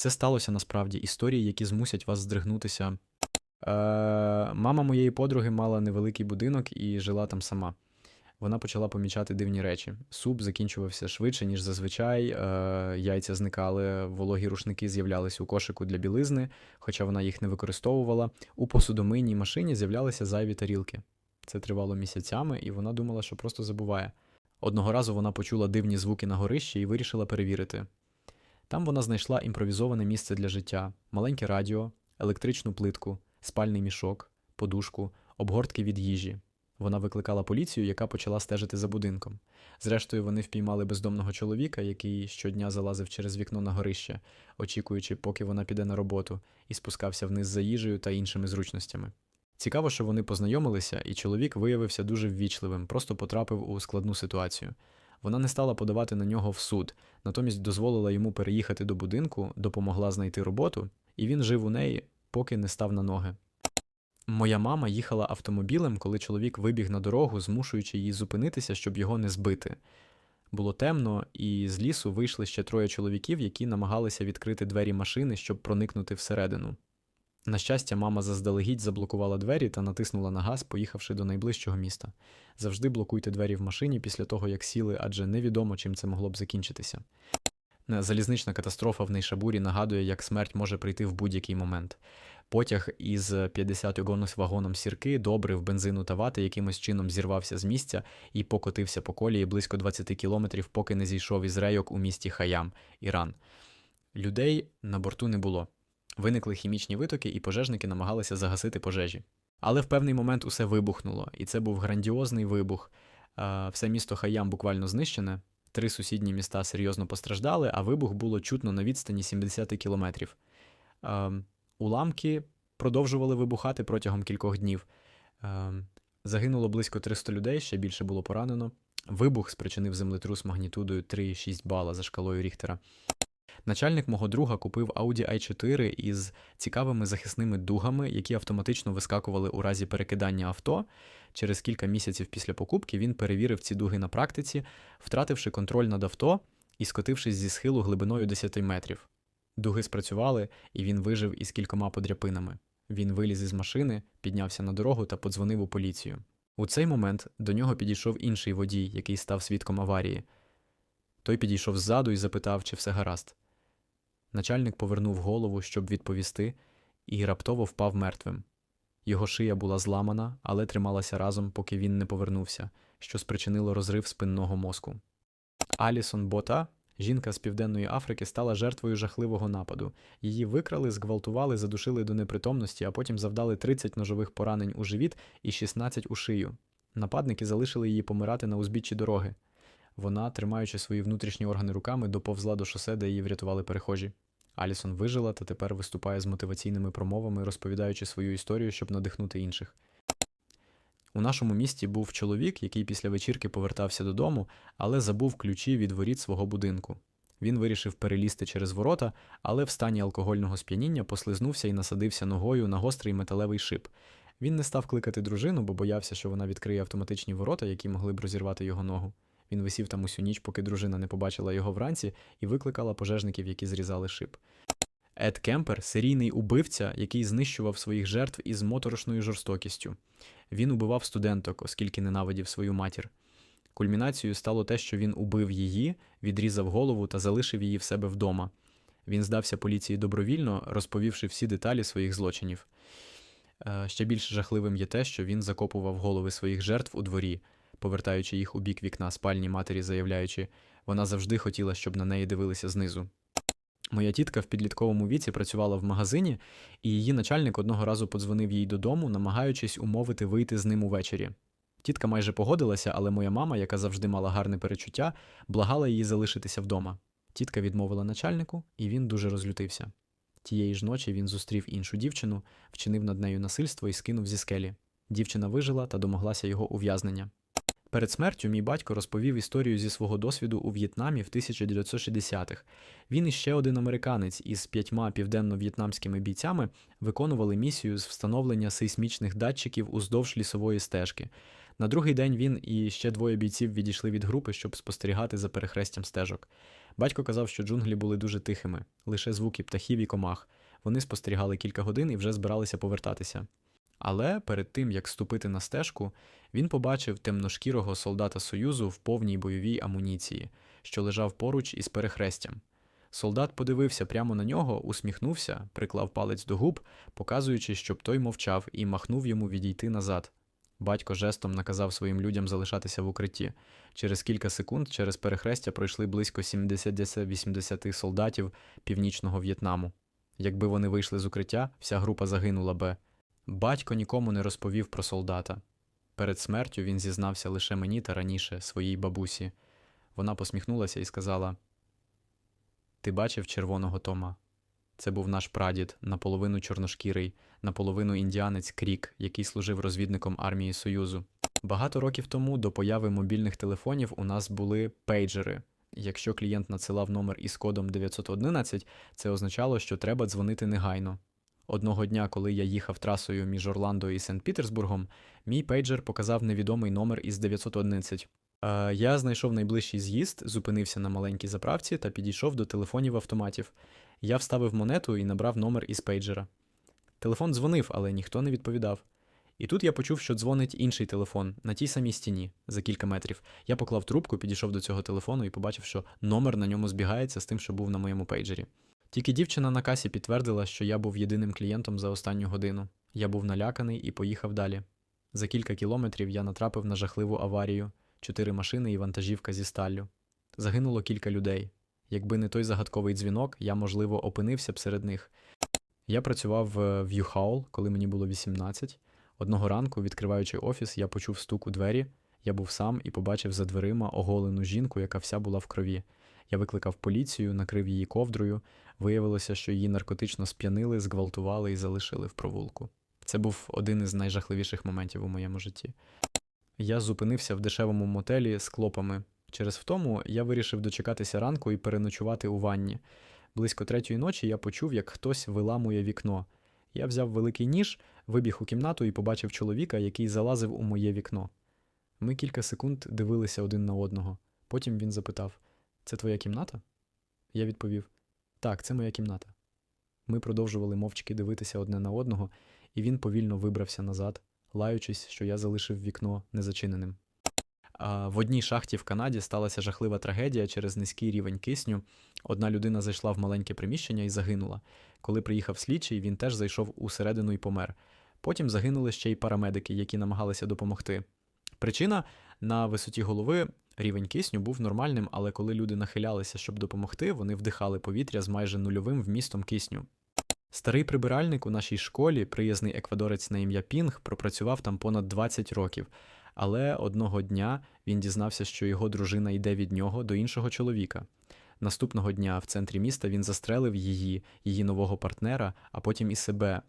Це сталося насправді історії, які змусять вас здригнутися. Е, мама моєї подруги мала невеликий будинок і жила там сама. Вона почала помічати дивні речі. Суп закінчувався швидше, ніж зазвичай. Е, яйця зникали, вологі рушники з'являлися у кошику для білизни, хоча вона їх не використовувала. У посудомийній машині з'являлися зайві тарілки. Це тривало місяцями, і вона думала, що просто забуває. Одного разу вона почула дивні звуки на горищі і вирішила перевірити. Там вона знайшла імпровізоване місце для життя: маленьке радіо, електричну плитку, спальний мішок, подушку, обгортки від їжі. Вона викликала поліцію, яка почала стежити за будинком. Зрештою, вони впіймали бездомного чоловіка, який щодня залазив через вікно на горище, очікуючи, поки вона піде на роботу, і спускався вниз за їжею та іншими зручностями. Цікаво, що вони познайомилися, і чоловік виявився дуже ввічливим, просто потрапив у складну ситуацію. Вона не стала подавати на нього в суд, натомість дозволила йому переїхати до будинку, допомогла знайти роботу, і він жив у неї, поки не став на ноги. Моя мама їхала автомобілем, коли чоловік вибіг на дорогу, змушуючи її зупинитися, щоб його не збити. Було темно, і з лісу вийшли ще троє чоловіків, які намагалися відкрити двері машини, щоб проникнути всередину. На щастя, мама заздалегідь заблокувала двері та натиснула на газ, поїхавши до найближчого міста. Завжди блокуйте двері в машині після того, як сіли, адже невідомо, чим це могло б закінчитися. Е, Залізнична катастрофа в Нейшабурі нагадує, як смерть може прийти в будь-який момент. Потяг із 50 гонус вагоном сірки, добрив бензину та вати, якимось чином зірвався з місця і покотився по колії близько 20 кілометрів, поки не зійшов із рейок у місті Хаям, Іран. Людей на борту не було. Виникли хімічні витоки, і пожежники намагалися загасити пожежі. Але в певний момент усе вибухнуло, і це був грандіозний вибух. Все місто Хаям буквально знищене. Три сусідні міста серйозно постраждали, а вибух було чутно на відстані 70 кілометрів. Уламки продовжували вибухати протягом кількох днів. Загинуло близько 300 людей, ще більше було поранено. Вибух спричинив землетрус магнітудою 3,6 бала за шкалою Ріхтера. Начальник мого друга купив Audi i4 із цікавими захисними дугами, які автоматично вискакували у разі перекидання авто. Через кілька місяців після покупки він перевірив ці дуги на практиці, втративши контроль над авто і скотившись зі схилу глибиною 10 метрів. Дуги спрацювали, і він вижив із кількома подряпинами. Він виліз із машини, піднявся на дорогу та подзвонив у поліцію. У цей момент до нього підійшов інший водій, який став свідком аварії. Той підійшов ззаду і запитав, чи все гаразд. Начальник повернув голову, щоб відповісти, і раптово впав мертвим. Його шия була зламана, але трималася разом, поки він не повернувся, що спричинило розрив спинного мозку. Алісон Бота, жінка з Південної Африки, стала жертвою жахливого нападу. Її викрали, зґвалтували, задушили до непритомності, а потім завдали 30 ножових поранень у живіт і 16 у шию. Нападники залишили її помирати на узбіччі дороги. Вона, тримаючи свої внутрішні органи руками, доповзла до шосе, де її врятували перехожі. Алісон вижила та тепер виступає з мотиваційними промовами, розповідаючи свою історію, щоб надихнути інших. У нашому місті був чоловік, який після вечірки повертався додому, але забув ключі від воріт свого будинку. Він вирішив перелізти через ворота, але в стані алкогольного сп'яніння послизнувся і насадився ногою на гострий металевий шип. Він не став кликати дружину, бо боявся, що вона відкриє автоматичні ворота, які могли б розірвати його ногу. Він висів там усю ніч, поки дружина не побачила його вранці і викликала пожежників, які зрізали шип. Ед Кемпер серійний убивця, який знищував своїх жертв із моторошною жорстокістю. Він убивав студенток, оскільки ненавидів свою матір. Кульмінацією стало те, що він убив її, відрізав голову та залишив її в себе вдома. Він здався поліції добровільно, розповівши всі деталі своїх злочинів. Е, Ще більш жахливим є те, що він закопував голови своїх жертв у дворі, повертаючи їх у бік вікна спальні матері, заявляючи, вона завжди хотіла, щоб на неї дивилися знизу. Моя тітка в підлітковому віці працювала в магазині, і її начальник одного разу подзвонив їй додому, намагаючись умовити вийти з ним увечері. Тітка майже погодилася, але моя мама, яка завжди мала гарне перечуття, благала її залишитися вдома. Тітка відмовила начальнику, і він дуже розлютився. Тієї ж ночі він зустрів іншу дівчину, вчинив над нею насильство і скинув зі скелі. Дівчина вижила та домоглася його ув'язнення. Перед смертю мій батько розповів історію зі свого досвіду у В'єтнамі в 1960-х. Він і ще один американець із п'ятьма південно-в'єтнамськими бійцями виконували місію з встановлення сейсмічних датчиків уздовж лісової стежки. На другий день він і ще двоє бійців відійшли від групи, щоб спостерігати за перехрестям стежок. Батько казав, що джунглі були дуже тихими, лише звуки птахів і комах. Вони спостерігали кілька годин і вже збиралися повертатися. Але перед тим, як ступити на стежку, він побачив темношкірого солдата Союзу в повній бойовій амуніції, що лежав поруч із перехрестям. Солдат подивився прямо на нього, усміхнувся, приклав палець до губ, показуючи, щоб той мовчав, і махнув йому відійти назад. Батько жестом наказав своїм людям залишатися в укритті. Через кілька секунд через перехрестя пройшли близько 70-80 солдатів північного В'єтнаму. Якби вони вийшли з укриття, вся група загинула би. Батько нікому не розповів про солдата. Перед смертю він зізнався лише мені та раніше своїй бабусі. Вона посміхнулася і сказала: Ти бачив червоного Тома? Це був наш прадід, наполовину чорношкірий, наполовину індіанець Крік, який служив розвідником армії Союзу. Багато років тому до появи мобільних телефонів у нас були пейджери. Якщо клієнт надсилав номер із кодом 911, це означало, що треба дзвонити негайно. Одного дня, коли я їхав трасою між Орландо і Сент-Пітерсбургом, мій пейджер показав невідомий номер із 911. Е, я знайшов найближчий з'їзд, зупинився на маленькій заправці та підійшов до телефонів автоматів. Я вставив монету і набрав номер із пейджера. Телефон дзвонив, але ніхто не відповідав. І тут я почув, що дзвонить інший телефон на тій самій стіні за кілька метрів. Я поклав трубку, підійшов до цього телефону і побачив, що номер на ньому збігається з тим, що був на моєму пейджері. Тільки дівчина на касі підтвердила, що я був єдиним клієнтом за останню годину. Я був наляканий і поїхав далі. За кілька кілометрів я натрапив на жахливу аварію: чотири машини і вантажівка зі сталлю. Загинуло кілька людей. Якби не той загадковий дзвінок, я, можливо, опинився б серед них. Я працював е, в Юхаул, коли мені було 18. Одного ранку, відкриваючи офіс, я почув стук у двері. Я був сам і побачив за дверима оголену жінку, яка вся була в крові. Я викликав поліцію, накрив її ковдрою. Виявилося, що її наркотично сп'янили, зґвалтували і залишили в провулку. Це був один із найжахливіших моментів у моєму житті. Я зупинився в дешевому мотелі з клопами. Через втому я вирішив дочекатися ранку і переночувати у ванні. Близько третьої ночі я почув, як хтось виламує вікно. Я взяв великий ніж, вибіг у кімнату і побачив чоловіка, який залазив у моє вікно. Ми кілька секунд дивилися один на одного. Потім він запитав: Це твоя кімната? Я відповів: Так, це моя кімната. Ми продовжували мовчки дивитися одне на одного, і він повільно вибрався назад, лаючись, що я залишив вікно незачиненим. А в одній шахті в Канаді сталася жахлива трагедія через низький рівень кисню. Одна людина зайшла в маленьке приміщення і загинула. Коли приїхав слідчий, він теж зайшов усередину і помер. Потім загинули ще й парамедики, які намагалися допомогти. Причина на висоті голови рівень кисню був нормальним, але коли люди нахилялися, щоб допомогти, вони вдихали повітря з майже нульовим вмістом кисню. Старий прибиральник у нашій школі, приязний еквадорець на ім'я Пінг, пропрацював там понад 20 років. Але одного дня він дізнався, що його дружина йде від нього до іншого чоловіка. Наступного дня в центрі міста він застрелив її, її нового партнера, а потім і себе.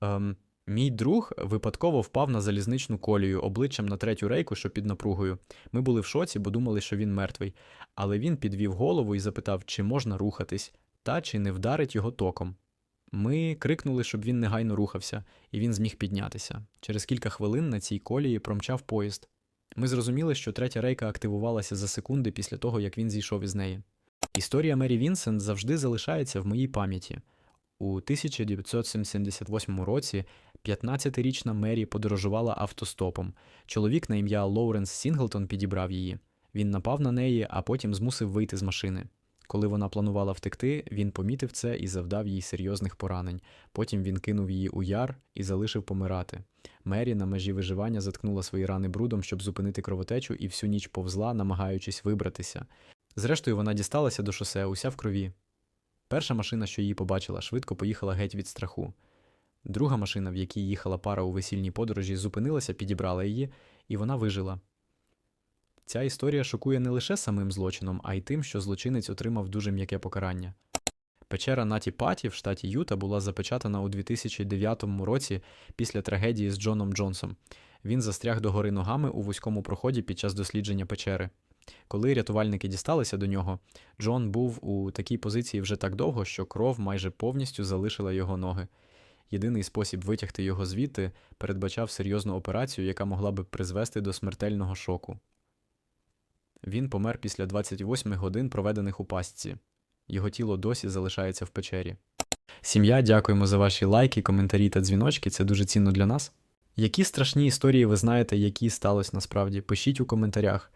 Ем, мій друг випадково впав на залізничну колію обличчям на третю рейку, що під напругою. Ми були в шоці, бо думали, що він мертвий. Але він підвів голову і запитав, чи можна рухатись, та чи не вдарить його током. Ми крикнули, щоб він негайно рухався, і він зміг піднятися. Через кілька хвилин на цій колії промчав поїзд. Ми зрозуміли, що третя рейка активувалася за секунди після того, як він зійшов із неї. Історія Мері Вінсент завжди залишається в моїй пам'яті. У 1978 році 15-річна Мері подорожувала автостопом. Чоловік на ім'я Лоуренс Сінглтон підібрав її. Він напав на неї, а потім змусив вийти з машини. Коли вона планувала втекти, він помітив це і завдав їй серйозних поранень. Потім він кинув її у яр і залишив помирати. Мері на межі виживання заткнула свої рани брудом, щоб зупинити кровотечу, і всю ніч повзла, намагаючись вибратися. Зрештою, вона дісталася до шосе, уся в крові. Перша машина, що її побачила, швидко поїхала геть від страху. Друга машина, в якій їхала пара у весільній подорожі, зупинилася, підібрала її, і вона вижила. Ця історія шокує не лише самим злочином, а й тим, що злочинець отримав дуже м'яке покарання. Печера Наті Паті в штаті Юта була запечатана у 2009 році після трагедії з Джоном Джонсом. Він застряг догори ногами у вузькому проході під час дослідження печери. Коли рятувальники дісталися до нього, Джон був у такій позиції вже так довго, що кров майже повністю залишила його ноги. Єдиний спосіб витягти його звідти передбачав серйозну операцію, яка могла би призвести до смертельного шоку. Він помер після 28 годин, проведених у пастці. Його тіло досі залишається в печері. Сім'я, дякуємо за ваші лайки, коментарі та дзвіночки. Це дуже цінно для нас. Які страшні історії ви знаєте, які сталося насправді? Пишіть у коментарях.